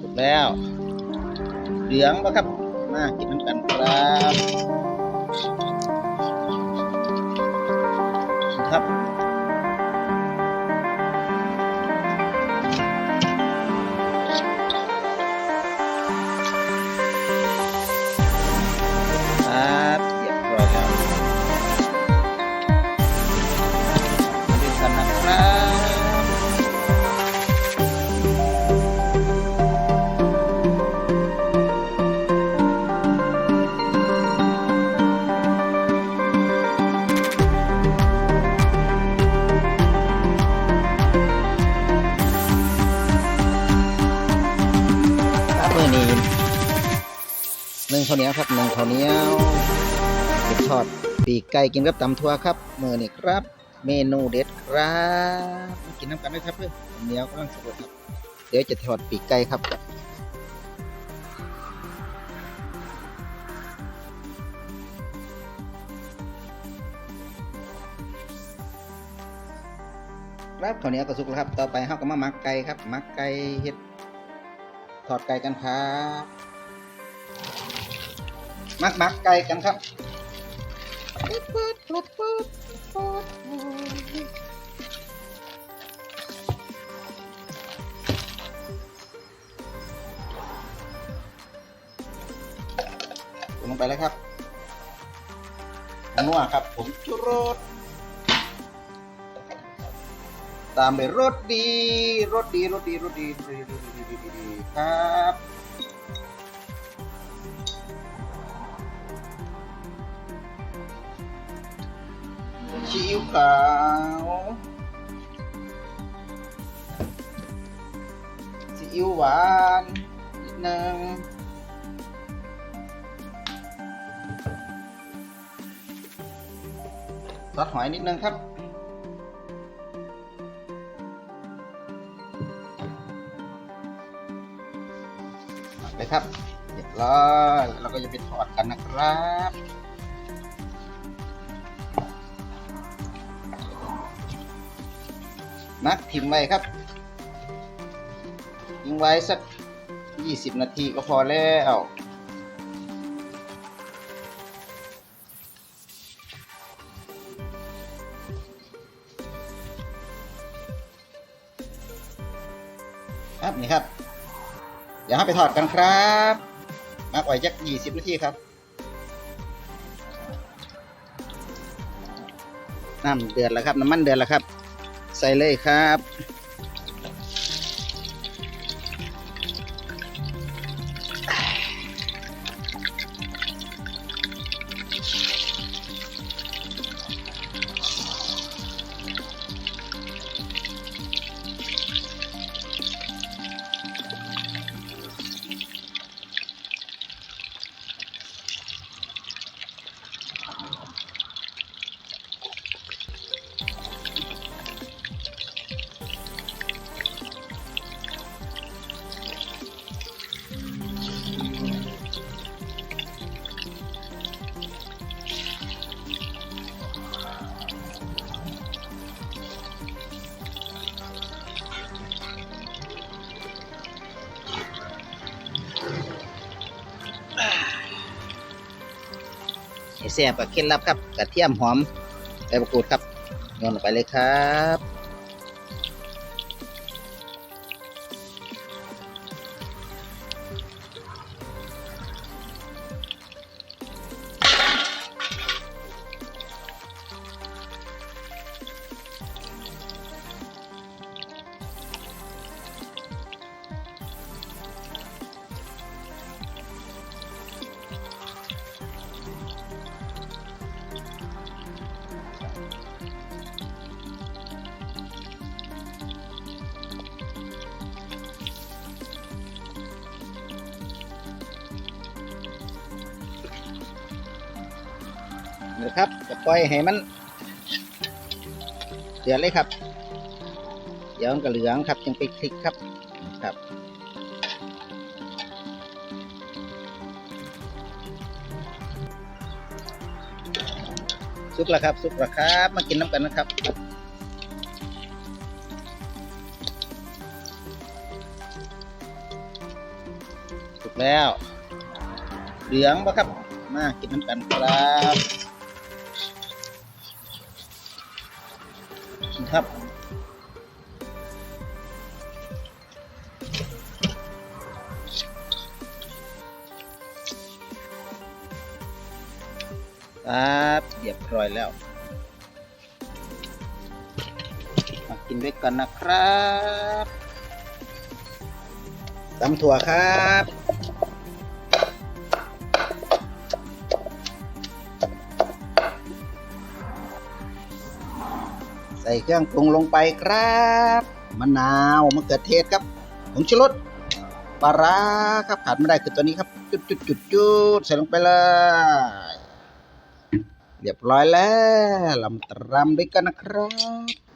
สุกแล้ว เหลืองปะครับ มากินน้ำกันครับครับ ข้าวเหนียวครับหนึ่งข้าวเหนียวเป็นทอดปีกไก่กินกับตำทั่วครับมือนี้ครับ เมนูเด็ดครับกินน้ำกันด้ครับเพื่อนข้าวเหนียวกำลังสุกครับเดี๋ยวจะทอดปีกไก่ครับครับข้าวเหนียวก็สุกแล้วครับ ต่อไปเฮาก็มาหมักไก่ครับหมักไก่เฮ็ดทอดไก่กันครับ มักมักไก่กันครับลงไปเลยครับนัวครับ ผมชูรสตามด้วยรสดีรสดีรสดีรสดีรสดีรสดีรสดีรสดีครับ ซีอิ๊วขาว ซีอิ๊วหวานนิดนึงซอสหอยนิดนึงครับเลยครับ เรียบร้อยแล้วเราก็จะไปทอดกันนะครับ นักพิมพ์ไว้ครับยิงไว้สัก 20 นาทีก็พอแล้วครับนี่ครับ เดี๋ยวเราไปทอดกันครับมักไว้จัก 20 นาทีครับน้ำเดือดแล้วครับ น้ำมันเดือดแล้วครับ ใส่เลยครับ แซ่บกับเคล็ดลับครับกระเทียมหอมใบมะกรูดครับโยนลงไปเลยครับ นะครับจะปล่อยให้มันเดือดเลยครับ เดี๋ยวมันก็เหลืองครับจึงไปคลิกครับครับสุกแล้วครับสุกแล้วครับ มากินน้ำกันนะครับคแล้ว เหลืองปะครับ มากินน้ำกันครับ ครับครับเรียบร้อยแล้ว มากินด้วยกันนะครับตำถั่วครับ ส่เครื่องปรุงลงไปครับมะนาวมะเขือเทศครับผงชูรสปลาร้าครับขาดไม่ได้คือตัวนี้ครับ จุดจุดจุดจุดใส่ลงไปเลยเรียบร้อยแล้วลำตรำด้วยกันนะครับ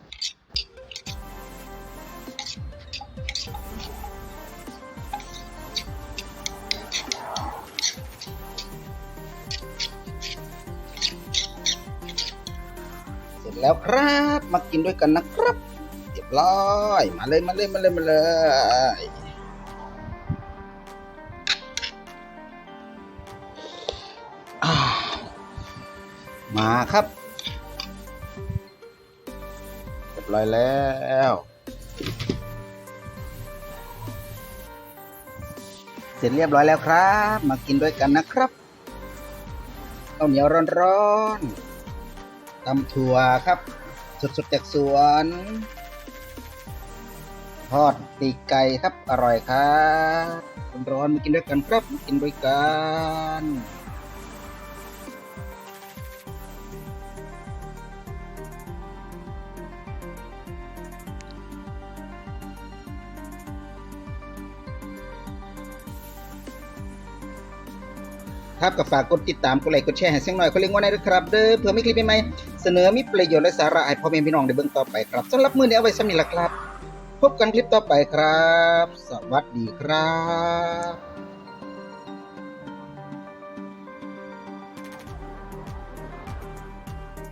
แล้วครับ มากินด้วยกันนะครับเรียบร้อยมาเลยมาเลยมาเลยมาเลยมาครับเรียบร้อยแล้วเสร็จเรียบร้อยแล้วครับ มากินด้วยกันนะครับข้าวเหนียวร้อนๆ ตำถั่วครับ สดๆจากสวนทอดตีไก่ครับอร่อยครับร้อนๆมากินด้วยกันครับมากินด้วยกัน ครับก็ฝากกดติดตามกดไลค์กดแชร์ให้เสียงหน่อยเขาเลี้ยงว่าได้ด้วยครับเด้อเพื่อไม่คลิปใหม่เสนอมีประโยชน์และสาระให้พ่อแม่พี่น้องได้เบิ่งต่อไปครับสำหรับมื้อนี้เอาไว้สำนี้ละครับ พบกันคลิปต่อไปครับ สวัสดีครับ